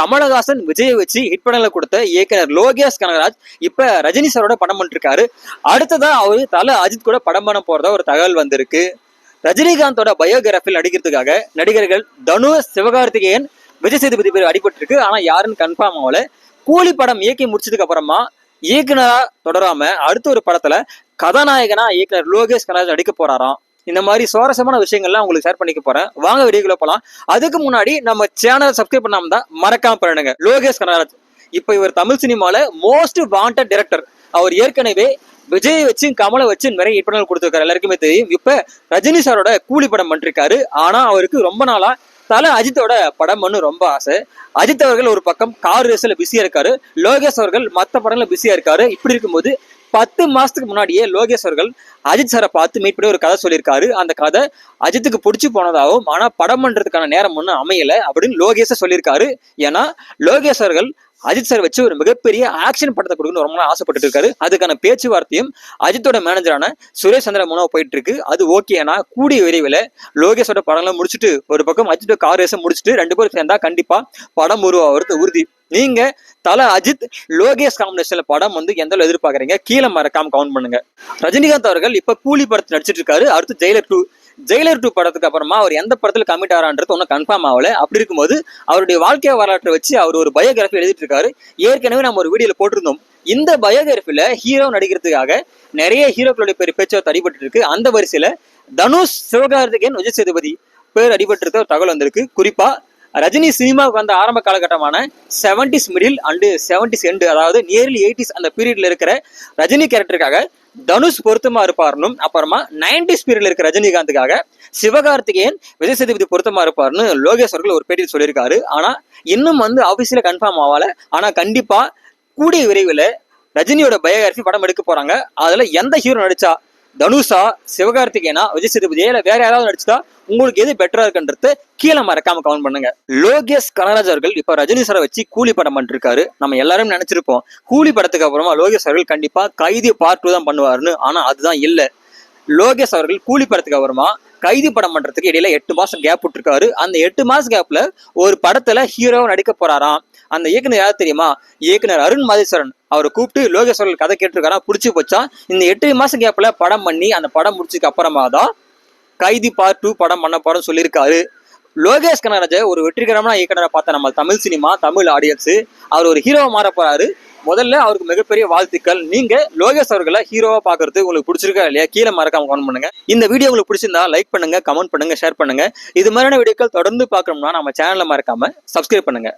கமலஹாசன் விஜய வச்சு ஹிட் படங்களை கொடுத்த இயக்குனர் லோகேஷ் கனகராஜ் இப்ப ரஜினி சாரோட படம் பண்ணிருக்காரு. அடுத்ததா அவரு தல அஜித் கூட படம் பண்ண போறதா ஒரு தகவல் வந்திருக்கு. ரஜினிகாந்தோட பயோகிராஃபில் நடிக்கிறதுக்காக நடிகர்கள் தனுஷ் சிவகார்த்திகேயன் விஜய் சேதுபதி பேர் அடிபட்டிருக்கு. ஆனா யாருன்னு கன்ஃபார்ம் ஆகல. கூலி படம் இயக்கி முடிச்சதுக்கு அப்புறமா இயக்குனரா தொடராம அடுத்த ஒரு படத்துல கதாநாயகனா இயக்குனர் லோகேஷ் கனராஜ் நடிக்க போறாராம். இந்த மாதிரி சுவாரஸ்யமான விஷயங்கள்லாம் உங்களுக்கு ஷேர் பண்ணிக்க போறேன். வாங்க வீடியோக்குள்ள போலாம். அதுக்கு முன்னாடி நம்ம சேனலை சப்ஸ்கிரைப் பண்ணாம தான் மறக்காம பண்ணுங்க லோகேஷ் கனகராஜ். இப்போ இவர் தமிழ் சினிமால மோஸ்ட் வாண்டட் டைரக்டர் அவர் ஏற்கனவே விஜய் வச்சு கமலை வச்சு நிறைய ஹிட் படங்கள் கொடுத்துருக்காரு. எல்லாருக்குமே தெரியும். இப்ப ரஜினி சாரோட கூலி படம் பண்ணிருக்காரு. ஆனா அவருக்கு ரொம்ப நாளா தல அஜித்தோட படம் பண்ணு ரொம்ப ஆசை. அஜித் அவர்கள் ஒரு பக்கம் கார் ரேஸ்ல பிஸியா இருக்காரு. லோகேஷ் அவர்கள் மத்த படங்கள்ல பிஸியா இருக்காரு. இப்படி இருக்கும்போது பத்து மாசத்துக்கு முன்னாடியே லோகேஷ் அவர்கள் அஜித் சாரை பார்த்து மீட் பண்ணி ஒரு கதை சொல்லியிருக்காரு. அந்த கதை அஜித்துக்கு பிடிச்சி போனதாகவும் ஆனால் படம் பண்றதுக்கான நேரம் ஒன்றும் அமையல அப்படின்னு லோகேஷை சொல்லியிருக்காரு. ஏன்னா லோகேஷ் அவர்கள் அஜித் சார் வச்சு ஒரு மிகப்பெரிய ஆக்ஷன் படத்தை கொடுக்கணும்னு ரொம்ப நாள் ஆசைப்பட்டு இருக்காரு. அதுக்கான பேச்சுவார்த்தையும் அஜித்தோட மேனேஜரான சுரேஷ் சந்திர மோனோ போயிட்டு இருக்கு. அது ஓகேனா கூடிய விரைவில் லோகேஷோட படம்லாம் முடிச்சுட்டு ஒரு பக்கம் அஜித்தோட கார் ரேஸை முடிச்சுட்டு ரெண்டு பேரும் சேர்ந்தா கண்டிப்பா படம் உருவாகிறது உறுதி. நீங்க தல அஜித் லோகேஷ் காம்பினேஷன்ல படம் வந்து எந்த அளவு எதிர்பார்க்கறீங்க? கீழே மறக்காம கவுண்ட் பண்ணுங்க. ரஜினிகாந்த் அவர்கள் இப்ப கூலி படத்தில் நடிச்சிட்டு இருக்காரு. அடுத்து ஜெயிலர் டூ ஜெயிலர் டூ படத்துக்கு அப்புறமா அவர் எந்த படத்துல கமிட் ஆறான்றது ஒன்றும் கன்ஃபார்ம் ஆகல. அப்படி இருக்கும்போது அவருடைய வாழ்க்கை வரலாற்றை வச்சு அவர் ஒரு பயோகிராஃபி எழுதிட்டு இருக்காரு. ஏற்கனவே நம்ம ஒரு வீடியோல போட்டிருந்தோம். இந்த பயோகிராஃபில ஹீரோ நடிக்கிறதுக்காக நிறைய ஹீரோக்களுடைய பேர் பேச்சு அடிபட்டு இருக்கு. அந்த வரிசையில தனுஷ் சிவகார்த்திகேயன் விஜய் சேதுபதி பேர் அடிபட்டு இருக்க தகவல் வந்திருக்கு. குறிப்பா ரஜினி சினிமாவுக்கு வந்த ஆரம்ப காலகட்டமான seventies middle and seventies end அதாவது நியர்லி எயிட்டிஸ் அந்த பீரியட்ல இருக்கிற ரஜினி கேரக்டருக்காக தனுஷ் பொருத்தமா இருப்பாருனும் அப்புறமா நைன்டிஸ் பீரியட்ல இருக்கிற ரஜினிகாந்துக்காக சிவகார்த்திகேயன் விஜய் சேதுபதி பொருத்தமா இருப்பாருன்னு லோகேஷ் அவர்கள் ஒரு பேட்டியில் சொல்லியிருக்காரு. ஆனா இன்னும் வந்து ஆஃபீஸில் கன்ஃபார்ம் ஆகல ஆனா கண்டிப்பா கூடிய விரைவில் ரஜினியோட பயோகிராஃபி படம் எடுக்க போறாங்க. அதுல எந்த ஹீரோ நடிச்சா தனுஷா சிவகார்த்திகேயனா விஜய் சேதுபதியா இல்ல வேற யாராவது நடிச்சா உங்களுக்கு எது பெட்டரா இருக்குன்றது கீழே மறக்காம கவுண்ட் பண்ணுங்க. லோகேஷ் கனராஜ் அவர்கள் இப்ப ரஜினி சாரை வச்சு கூலி படம் பண்ணிருக்காரு. நம்ம எல்லாரும் நினைச்சிருப்போம். கூலி படத்துக்கு அப்புறமா லோகேஷ் அவர்கள் கண்டிப்பா கைதி பார்ட் டூ தான் பண்ணுவாருன்னு. ஆனா அதுதான் இல்ல. லோகேஷ் அவர்கள் கூலி படத்துக்கு அப்புறமா கைதி படம் பண்றதுக்கு இடையில எட்டு மாசம் கேப் விட்டுருக்காரு. அந்த எட்டு மாசம் கேப்ல ஒரு படத்துல ஹீரோவா நடிக்க போறாராம். அந்த இயக்குனர் யார் தெரியுமா? இயக்குனர் அருண் மாதேஸ்வரன். அவரை கூப்பிட்டு லோகேஸ்வரர் கதை கேட்டிருக்காரா? பிடிச்சி போச்சா? இந்த எட்டு மாசம் கேப்பில் படம் பண்ணி அந்த படம் முடிச்சதுக்கு அப்புறமா தான் கைதி பார்ட் டூ படம் பண்ண படம் சொல்லியிருக்காரு. லோகேஷ் கனகராஜை ஒரு வெற்றிகரமான இயக்குனரை பார்த்த நம்ம தமிழ் சினிமா தமிழ் ஆடியன்ஸ் அவர் ஒரு ஹீரோவா மாற போறாரு. முதல்ல அவருக்கு மிகப்பெரிய வாழ்த்துக்கள். நீங்க லோகேஷ் அவர்களை ஹீரோவா பாக்குறது உங்களுக்கு பிடிச்சிருக்கா இல்லையா? கீழே மறக்காம கமெண்ட் பண்ணுங்க. இந்த வீடியோ உங்களுக்கு பிடிச்சிருந்தா லைக் பண்ணுங்க கமெண்ட் பண்ணுங்க ஷேர் பண்ணுங்க. இது மாதிரியான வீடியோக்கள் தொடர்ந்து பார்க்கணும்னா நம்ம சேனலை மறக்காம சப்ஸ்கிரைப் பண்ணுங்க.